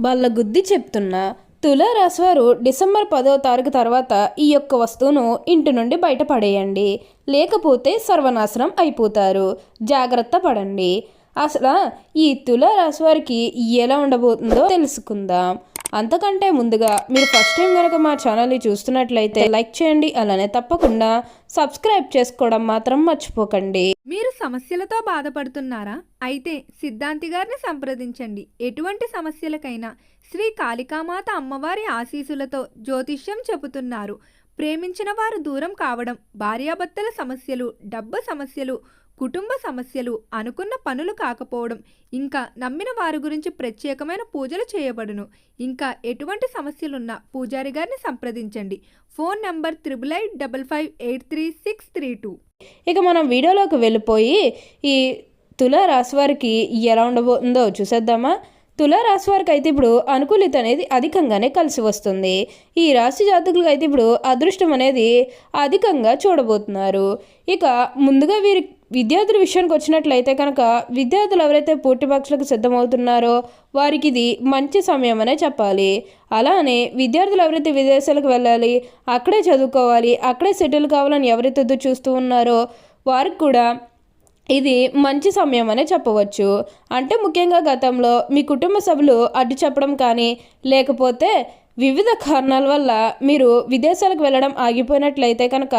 వాళ్ళ గుద్ది చెప్తున్నా. తులారాశివారు డిసెంబర్ పదో తారీఖు తర్వాత ఈ యొక్క వస్తువును ఇంటి నుండి బయటపడేయండి. లేకపోతే సర్వనాశనం అయిపోతారు. జాగ్రత్త పడండి. అసలు ఈ తులారాశివారికి ఎలా ఉండబోతుందో తెలుసుకుందాం. అంతకంటే ముందుగా మీరు ఫస్ట్ టైం కనుక మా ఛానల్ని చూస్తున్నట్లయితే లైక్ చేయండి అలానే తప్పకుండా సబ్స్క్రైబ్ చేసుకోవడం మాత్రం మర్చిపోకండి. మీరు సమస్యలతో బాధపడుతున్నారా? అయితే సిద్ధాంతి గారిని సంప్రదించండి. ఎటువంటి సమస్యలకైనా శ్రీ కాళికామాత అమ్మవారి ఆశీసులతో జ్యోతిష్యం చెబుతున్నారు. ప్రేమించిన వారు దూరం కావడం భార్యాభర్తల సమస్యలు డబ్బు సమస్యలు కుటుంబ సమస్యలు అనుకున్న పనులు కాకపోవడం ఇంకా నమ్మిన వారి గురించి ప్రత్యేకమైన పూజలు చేయబడును. ఇంకా ఎటువంటి సమస్యలున్నా పూజారి గారిని సంప్రదించండి. Phone number triple eight double five eight three six three two. ఇక మనం వీడియోలోకి వెళ్ళిపోయి ఈ తుల రాశి వారికి ఎలా ఉండబోతుందో చూసేద్దామా? తుల రాశి వారికి అయితే ఇప్పుడు అనుకూలిత అనేది అధికంగానే కలిసి వస్తుంది. ఈ రాశి జాతకులకు అయితే ఇప్పుడు అదృష్టం అనేది అధికంగా చూడబోతున్నారు. ఇక ముందుగా వీరి విద్యార్థుల విషయానికి వచ్చినట్లయితే కనుక విద్యార్థులు ఎవరైతే పూర్తి పరీక్షలకు సిద్ధమవుతున్నారో వారికి ఇది మంచి సమయం అనే చెప్పాలి. అలానే విద్యార్థులు ఎవరైతే విదేశాలకు వెళ్ళాలి అక్కడే చదువుకోవాలి అక్కడే సెటిల్ కావాలని ఎవరైతే ఎదురు చూస్తూ ఉన్నారో వారికి కూడా ఇది మంచి సమయం అనే చెప్పవచ్చు. అంటే ముఖ్యంగా గతంలో మీ కుటుంబ సభ్యులు అడ్డు చెప్పడం కానీ లేకపోతే వివిధ కారణాల వల్ల మీరు విదేశాలకు వెళ్ళడం ఆగిపోయినట్లయితే కనుక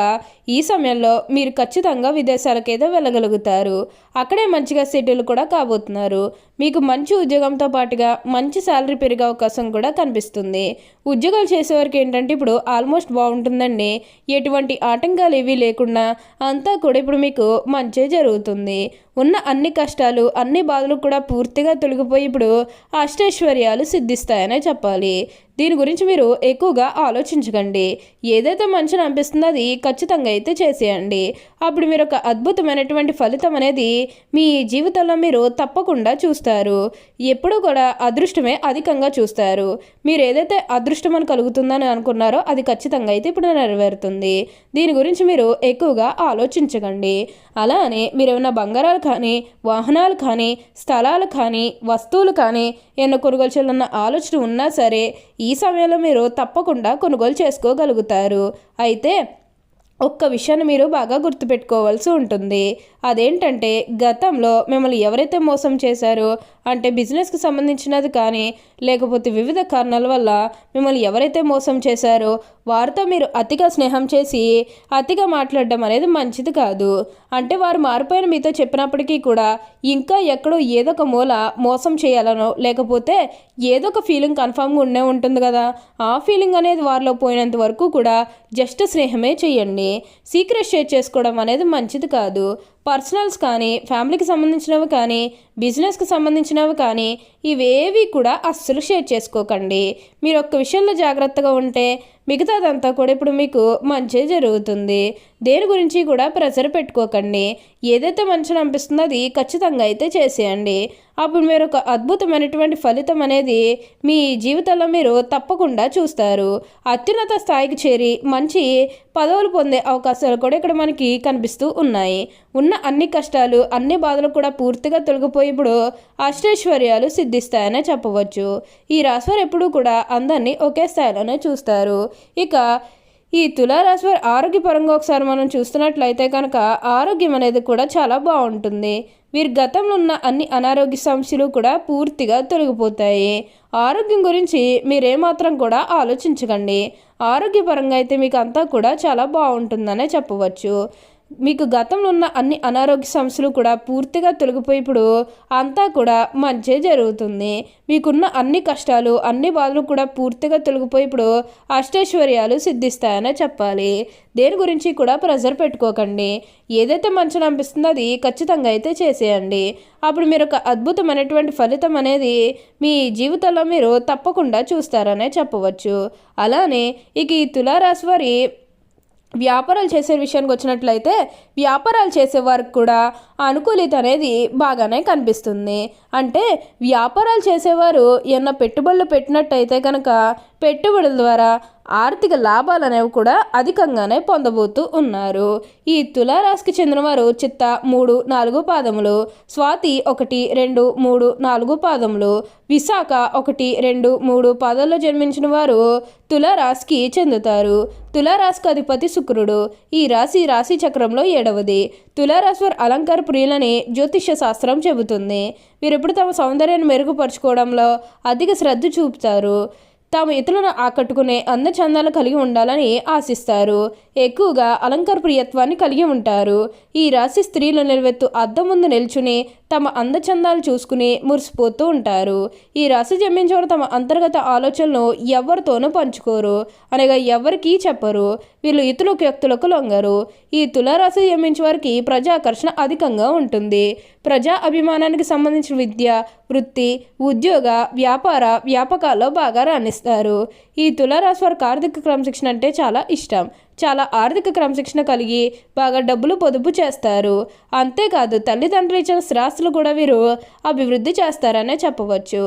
ఈ సమయంలో మీరు ఖచ్చితంగా విదేశాలకైతే వెళ్ళగలుగుతారు. అక్కడే మంచిగా సెటిల్ కూడా కాబోతున్నారు. మీకు మంచి ఉద్యోగంతో పాటుగా మంచి శాలరీ పెరిగే అవకాశం కూడా కనిపిస్తుంది. ఉద్యోగాలు చేసేవారికి ఏంటంటే ఇప్పుడు ఆల్మోస్ట్ బాగుంటుందండి. ఎటువంటి ఆటంకాలు ఏవీ లేకుండా అంతా కూడా ఇప్పుడు మీకు మంచి జరుగుతుంది. ఉన్న అన్ని కష్టాలు అన్ని బాధలు కూడా పూర్తిగా తొలగిపోయి ఇప్పుడు అష్టైశ్వర్యాలు సిద్ధిస్తాయనే చెప్పాలి. దీని గురించి మీరు ఎక్కువగా ఆలోచించకండి. ఏదైతే మంచిని అనిపిస్తుందో అది ఖచ్చితంగా అయితే చేసేయండి. అప్పుడు మీరు ఒక అద్భుతమైనటువంటి ఫలితం అనేది మీ జీవితంలో మీరు తప్పకుండా చూస్తారు. ఎప్పుడూ కూడా అదృష్టమే అధికంగా చూస్తారు. మీరు ఏదైతే అదృష్టం అని కలుగుతుందని అనుకున్నారో అది ఖచ్చితంగా అయితే ఇప్పుడు నెరవేరుతుంది. దీని గురించి మీరు ఎక్కువగా ఆలోచించకండి. అలానే మీరు ఏమైనా బంగారాలు కానీ వాహనాలు కానీ స్థలాలు కానీ వస్తువులు కానీ ఏమైనా కొనుగోలు చేయాలన్న ఆలోచన ఉన్నా సరే ఈ సమయంలో మీరు తప్పకుండా కొనుగోలు చేసుకోగలుగుతారు. అయితే ఒక్క విషయాన్ని మీరు బాగా గుర్తుపెట్టుకోవాల్సి ఉంటుంది. అదేంటంటే గతంలో మిమ్మల్ని ఎవరైతే మోసం చేశారో అంటే బిజినెస్కి సంబంధించినది కానీ లేకపోతే వివిధ కారణాల వల్ల మిమ్మల్ని ఎవరైతే మోసం చేశారో వారితో మీరు అతిగా స్నేహం చేసి అతిగా మాట్లాడడం అనేది మంచిది కాదు. అంటే వారు మారిపోయిన మీతో చెప్పినప్పటికీ కూడా ఇంకా ఎక్కడో ఏదో ఒక మూల మోసం చేయాలనో లేకపోతే ఏదో ఒక ఫీలింగ్ కన్ఫామ్గా ఉండే ఉంటుంది కదా. ఆ ఫీలింగ్ అనేది వారిలో పోయినంత వరకు కూడా జస్ట్ స్నేహమే చేయండి. సీక్రెట్ షేర్ చేసుకోవడం అనేది మంచిది కాదు. పర్సనల్స్ కానీ ఫ్యామిలీకి సంబంధించినవి కానీ బిజినెస్కి సంబంధించినవి కానీ ఇవేవి కూడా అస్సలు షేర్ చేసుకోకండి. మీరు ఒక్క విషయంలో జాగ్రత్తగా ఉంటే మిగతాదంతా కూడా ఇప్పుడు మీకు మంచి జరుగుతుంది. దేని గురించి కూడా ప్రెషర్ పెట్టుకోకండి. ఏదైతే మంచిని అనిపిస్తుందో అది ఖచ్చితంగా అయితే చేసేయండి. అప్పుడు మీరు ఒక అద్భుతమైనటువంటి ఫలితం అనేది మీ జీవితంలో మీరు తప్పకుండా చూస్తారు. అత్యున్నత స్థాయికి చేరి మంచి పదవులు పొందే అవకాశాలు కూడా ఇక్కడ మనకి కనిపిస్తూ ఉన్నాయి. ఉన్న అన్ని కష్టాలు అన్ని బాధలు కూడా పూర్తిగా తొలగిపోయి ఇప్పుడు అష్టైశ్వర్యాలు సిద్ధిస్తాయనే చెప్పవచ్చు. ఈ రాశివారు ఎప్పుడూ కూడా అందరినీ ఒకే స్థాయిలోనే చూస్తారు. ఇక ఈ తులారాశి వారి ఆరోగ్యపరంగా ఒకసారి మనం చూస్తున్నట్లయితే కనుక ఆరోగ్యం అనేది కూడా చాలా బాగుంటుంది. వీరి గతంలో ఉన్న అన్ని అనారోగ్య సమస్యలు కూడా పూర్తిగా తొలగిపోతాయి. ఆరోగ్యం గురించి మీరేమాత్రం కూడా ఆలోచించకండి. ఆరోగ్యపరంగా అయితే మీకు అంతా కూడా చాలా బాగుంటుందనే చెప్పవచ్చు. మీకు గతంలో ఉన్న అన్ని అనారోగ్య సమస్యలు కూడా పూర్తిగా తొలగిపోయి ఇప్పుడు అంతా కూడా మంచి జరుగుతుంది. మీకున్న అన్ని కష్టాలు అన్ని బాధలు కూడా పూర్తిగా తొలగిపోయి ఇప్పుడు అష్టైశ్వర్యాలు సిద్ధిస్తాయనే చెప్పాలి. దేని గురించి కూడా ప్రెజర్ పెట్టుకోకండి. ఏదైతే మంచిని అనిపిస్తుందో అది ఖచ్చితంగా అయితే చేసేయండి. అప్పుడు మీరు ఒక అద్భుతమైనటువంటి ఫలితం అనేది మీ జీవితంలో మీరు తప్పకుండా చూస్తారనే చెప్పవచ్చు. అలానే ఇక ఈ తులారాశి వారి వ్యాపారాలు చేసే విషయానికి వచ్చినట్లయితే వ్యాపారాలు చేసే వారికి కూడా అనుకూలిత అనేది బాగానే కనిపిస్తుంది. అంటే వ్యాపారాలు చేసేవారు ఏమన్నా పెట్టుబడులు పెట్టినట్టయితే కనుక పెట్టుబడుల ద్వారా ఆర్థిక లాభాలు అనేవి కూడా అధికంగానే పొందబోతూ ఉన్నారు. ఈ తులారాశికి చెందినవారు చిత్త మూడు నాలుగు పాదములు స్వాతి ఒకటి రెండు మూడు నాలుగు పాదములు విశాఖ ఒకటి రెండు మూడు పాదాల్లో జన్మించిన వారు తులారాశికి చెందుతారు. తులారాశికి అధిపతి శుక్రుడు. ఈ రాశి రాశి చక్రంలో ఏడవది. తులారాశి అలంకార ప్రియులని జ్యోతిష్య శాస్త్రం చెబుతుంది. వీరెప్పుడు తమ సౌందర్యాన్ని మెరుగుపరుచుకోవడంలో అధిక శ్రద్ధ చూపుతారు. తాము ఇతరులను ఆకట్టుకునే అందచందాలు కలిగి ఉండాలని ఆశిస్తారు. ఎక్కువగా అలంకార ప్రియత్వాన్ని కలిగి ఉంటారు. ఈ రాశి స్త్రీలు నిలవెత్తు అద్దం ముందు నిల్చుని తమ అందచందాలు చూసుకుని మురిసిపోతూ ఉంటారు. ఈ రాశి జన్మించేవారు తమ అంతర్గత ఆలోచనలు ఎవరితోనూ పంచుకోరు. అనగా ఎవరికీ చెప్పరు. వీళ్ళు ఇతరులకు వ్యక్తులకు లొంగరు. ఈ తులారాశి జన్మించే వారికి ప్రజాకర్షణ అధికంగా ఉంటుంది. ప్రజా అభిమానానికి సంబంధించిన విద్య వృత్తి ఉద్యోగ వ్యాపార వ్యాపకాల్లో బాగా రాణిస్తారు. ఈ తులారాశి వారికి ఆర్థిక క్రమశిక్షణ అంటే చాలా ఇష్టం. చాలా ఆర్థిక క్రమశిక్షణ కలిగి బాగా డబ్బులు పొదుపు చేస్తారు. అంతేకాదు తల్లిదండ్రులు ఇచ్చిన స్థిరాస్తులు కూడా వీరు అభివృద్ధి చేస్తారనే చెప్పవచ్చు.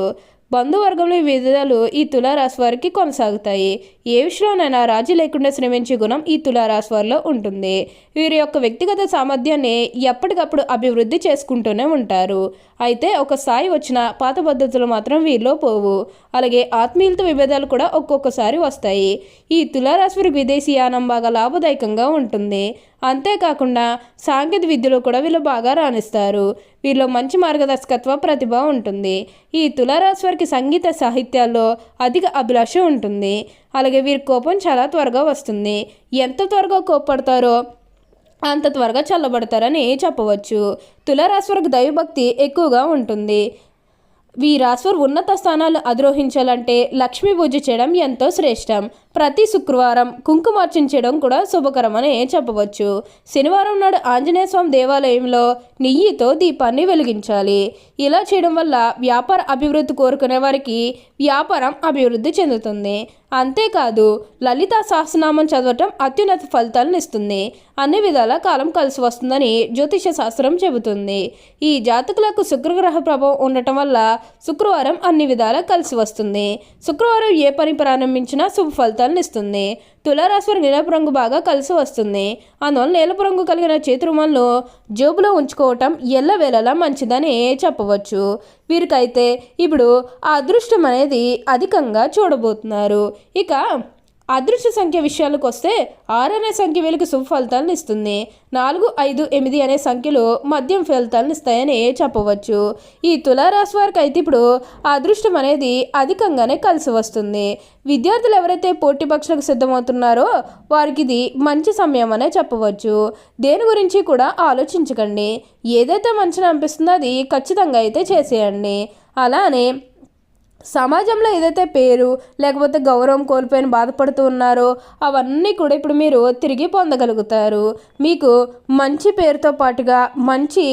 బంధువర్గంలో ఈ విధాలు ఈ తులారాశి వారికి కొనసాగుతాయి. ఏ విషయంలోనైనా రాజీ లేకుండా శ్రమించే గుణం ఈ తులారాశి వారిలో ఉంటుంది. వీరి యొక్క వ్యక్తిగత సామర్థ్యాన్ని ఎప్పటికప్పుడు అభివృద్ధి చేసుకుంటూనే ఉంటారు. అయితే ఒక స్థాయి వచ్చిన పాత పద్ధతులు మాత్రం వీరిలో పోవు. అలాగే ఆత్మీయులతో విభేదాలు కూడా ఒక్కొక్కసారి వస్తాయి. ఈ తులారాశి వారికి విదేశీయానం బాగా లాభదాయకంగా ఉంటుంది. అంతేకాకుండా సాంకేతిక విద్యలో కూడా వీళ్ళు బాగా రాణిస్తారు. వీళ్ళు మంచి మార్గదర్శకత్వ ప్రతిభ ఉంటుంది. ఈ తులారాశి వారికి సంగీత సాహిత్యాల్లో అధిక అభిలాష ఉంటుంది. అలాగే వీరి కోపం చాలా త్వరగా వస్తుంది. ఎంత త్వరగా కోప్పడతారో అంత త్వరగా చల్లబడతారని చెప్పవచ్చు. తులారాశి వారికి దైవభక్తి ఎక్కువగా ఉంటుంది. వీరాశ్వర్ ఉన్నత స్థానాలు అధిరోహించాలంటే లక్ష్మీ పూజ చేయడం ఎంతో శ్రేష్టం. ప్రతి శుక్రవారం కుంకుమార్చన చేయడం కూడా శుభకరమని చెప్పవచ్చు. శనివారం నాడు ఆంజనేయ స్వామి దేవాలయంలో నెయ్యితో దీపాన్ని వెలిగించాలి. ఇలా చేయడం వల్ల వ్యాపార అభివృద్ధి కోరుకునే వారికి వ్యాపారం అభివృద్ధి చెందుతుంది. అంతేకాదు లలిత సహస్రనామం చదవటం అత్యున్నత ఫలితాలను ఇస్తుంది. అన్ని విధాల కాలం కలిసి వస్తుందని జ్యోతిష శాస్త్రం చెబుతుంది. ఈ జాతకులకు శుక్రగ్రహ ప్రభావం ఉండటం వల్ల శుక్రవారం అన్ని విధాలా కలిసి వస్తుంది. శుక్రవారం ఏ పని ప్రారంభించినా శుభ ఫలితాలను ఇస్తుంది. తులారాశి వారికి నీలపు రంగు బాగా కలిసి వస్తుంది. అందువల్ల నీలపు రంగు కలిగిన చేతి రుమాలను జేబులో ఉంచుకోవటం ఎల్లవేళలా మంచిదని చెప్పవచ్చు. వీరికైతే ఇప్పుడు ఆ అదృష్టం అనేది అధికంగా చూడబోతున్నారు. ఇక అదృష్ట సంఖ్య విషయాలకు వస్తే ఆరు అనే సంఖ్య వీళ్ళకి శుభ ఫలితాలను ఇస్తుంది. నాలుగు ఐదు ఎనిమిది అనే సంఖ్యలు మద్యం ఫలితాలను ఇస్తాయని చెప్పవచ్చు. ఈ తులారాశి వారికి అయితే ఇప్పుడు అదృష్టం అనేది అధికంగానే కలిసి వస్తుంది. విద్యార్థులు ఎవరైతే పోటీ పక్షులకు సిద్ధమవుతున్నారో వారికి ఇది మంచి సమయం అనే చెప్పవచ్చు. దేని గురించి కూడా ఆలోచించకండి. ఏదైతే మంచిగా అనిపిస్తుందో అది ఖచ్చితంగా అయితే చేసేయండి. అలానే సమాజంలో ఏదైతే పేరు లేకపోతే గౌరవం కోల్పోయిన బాధపడుతూ ఉన్నారో అవన్నీ కూడా ఇప్పుడు మీరు తిరిగి పొందగలుగుతారు. మీకు మంచి పేరుతో పాటుగా మంచి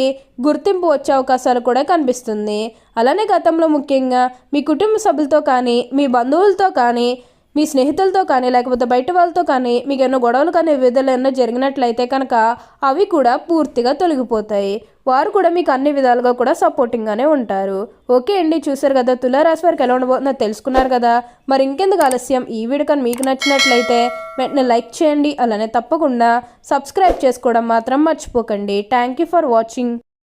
గుర్తింపు వచ్చే అవకాశాలు కూడా కనిపిస్తుంది. అలానే గతంలో ముఖ్యంగా మీ కుటుంబ సభ్యులతో కానీ మీ బంధువులతో కానీ మీ స్నేహితులతో కానీ లేకపోతే బయట వాళ్ళతో కానీ మీకు ఎన్నో గొడవలు కానీ విధులు ఎన్నో జరిగినట్లయితే కనుక అవి కూడా పూర్తిగా తొలగిపోతాయి. వారు కూడా మీకు అన్ని విధాలుగా కూడా సపోర్టింగ్గానే ఉంటారు. ఓకే అండి చూసారు కదా తులారాశి వారికి ఎలా ఉండబోతుందో తెలుసుకున్నారు కదా. మరి ఇంకెందుకు ఆలస్యం? ఈ వీడియో కానీ మీకు నచ్చినట్లయితే వెంటనే లైక్ చేయండి. అలానే తప్పకుండా సబ్స్క్రైబ్ చేసుకోవడం మాత్రం మర్చిపోకండి. Thank you for watching